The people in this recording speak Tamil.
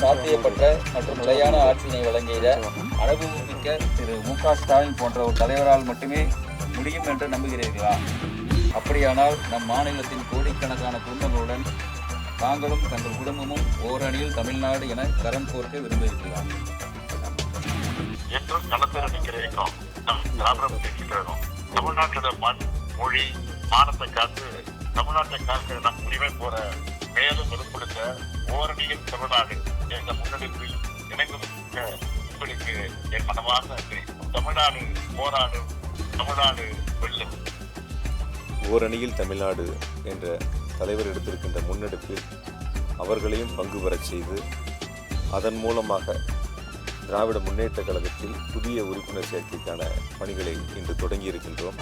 சாத்தியப்பட்ட மற்றும் நிலையான ஆட்சியினை வழங்கிய அனுபவமிக்க திரு மு க ஸ்டாலின் போன்ற ஒரு தலைவரால் மட்டுமே முடியும் என்று நம்புகிறீர்களா? அப்படியானால் நம் மாநிலத்தின் கோடிக்கணக்கான குடும்பங்களுடன் தாங்களும் தங்கள் குடும்பமும் ஓரணியில் தமிழ்நாடு என கரம் கோர்க்க விரும்புகிறீர்களா? என்றும் களத்தில் நிற்கிற இயக்கம் நம் தமிழ்நாட்டோட மண் மொழி மானத்தை காத்து தமிழ்நாட்டை காத்து நம் உரிமை போற மேலும் வலுப்படுத்த ஓரணியில் தமிழ்நாடு என்ற முன்னெடுப்பில் இணைந்து உங்களுக்கு என் மனமார்ந்த தமிழ்நாடு போராடும் தமிழ்நாடு வெல்லும் ஓரணியில் தமிழ்நாடு என்ற தலைவர் எடுத்திருக்கின்ற முன்னெடுப்பில் அவர்களையும் பங்கு பெறச் செய்து அதன் மூலமாக திராவிட முன்னேற்றக் கழகத்தில் புதிய உறுப்பினர் சேர்க்கைக்கான பணிகளை இன்று தொடங்கியிருக்கின்றோம்.